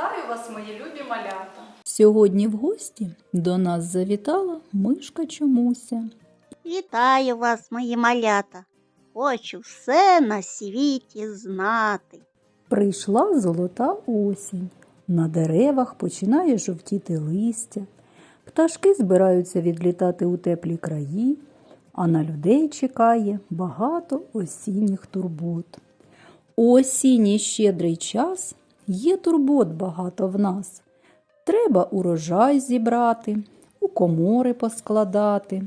Вітаю вас, мої любі малята! Сьогодні в гості до нас завітала мишка чомуся. Вітаю вас, мої малята. Хочу все на світі знати. Прийшла золота осінь. На деревах починає жовтіти листя. Пташки збираються відлітати у теплі краї, а на людей чекає багато осінніх турбот. У осінній щедрий час є турбот багато в нас. Треба урожай зібрати, у комори поскладати,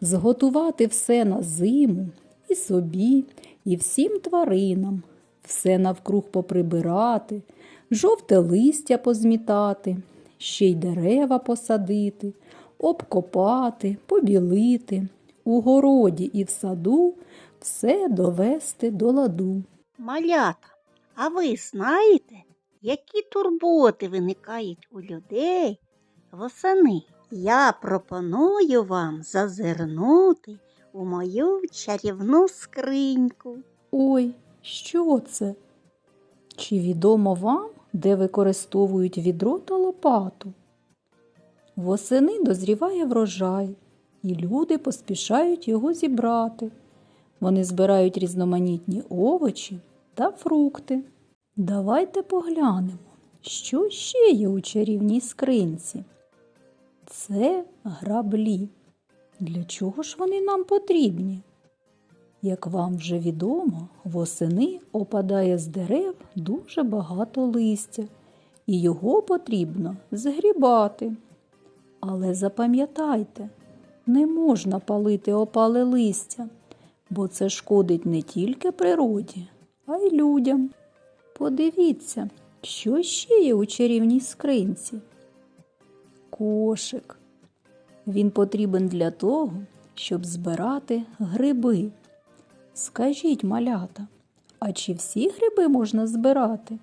зготувати все на зиму і собі, і всім тваринам, все навкруг поприбирати, жовте листя позмітати, ще й дерева посадити, обкопати, побілити, у городі і в саду все довести до ладу. Малята, а ви знаєте, які турботи виникають у людей восени? Я пропоную вам зазирнути у мою чарівну скриньку. Ой, що це? Чи відомо вам, де використовують відро та лопату? Восени дозріває врожай, і люди поспішають його зібрати. Вони збирають різноманітні овочі та фрукти. Давайте поглянемо, що ще є у чарівній скринці. Це граблі. Для чого ж вони нам потрібні? Як вам вже відомо, восени опадає з дерев дуже багато листя, і його потрібно згрібати. Але запам'ятайте, не можна палити опале листя, бо це шкодить не тільки природі, а й людям. Подивіться, що ще є у чарівній скринці. Кошик. Він потрібен для того, щоб збирати гриби. Скажіть, малята, а чи всі гриби можна збирати?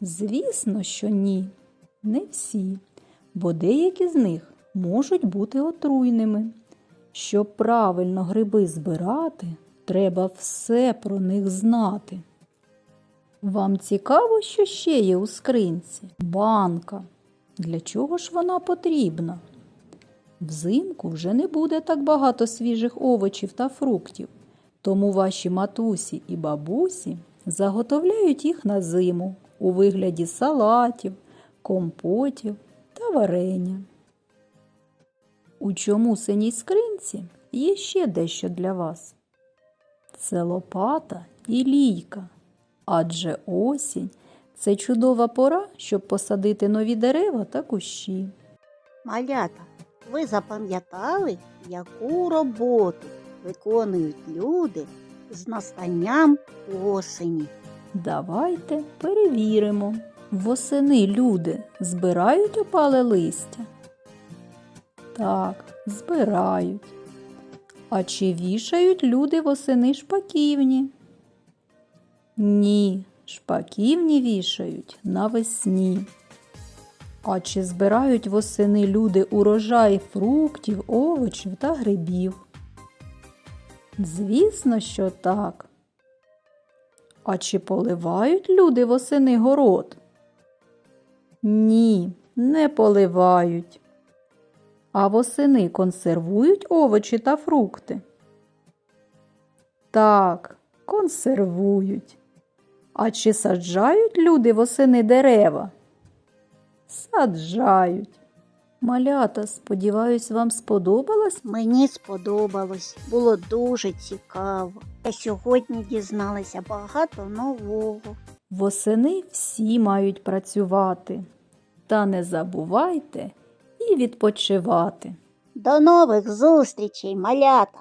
Звісно, що ні, не всі, бо деякі з них можуть бути отруйними. Щоб правильно гриби збирати, треба все про них знати. Вам цікаво, що ще є у скринці? Банка. Для чого ж вона потрібна? Взимку вже не буде так багато свіжих овочів та фруктів, тому ваші матусі і бабусі заготовляють їх на зиму у вигляді салатів, компотів та варення. У чому синій скринці є ще дещо для вас. Це лопата і лійка, адже осінь це чудова пора, щоб посадити нові дерева та кущі. Малята, ви запам'ятали, яку роботу виконують люди з настанням осені? Давайте перевіримо. Восени люди збирають опале листя? Так, збирають. А чи вішають люди восени шпаківні? Ні, шпаківні вішають навесні. А чи збирають восени люди урожай фруктів, овочів та грибів? Звісно, що так. А чи поливають люди восени город? Ні, не поливають. А восени консервують овочі та фрукти? Так, консервують. А чи саджають люди восени дерева? Саджають. Малята, сподіваюсь, вам сподобалась Мені сподобалось, було дуже цікаво. Я сьогодні дізналася багато нового. Восени всі мають працювати. Та не забувайте і відпочивати. До нових зустрічей, малята!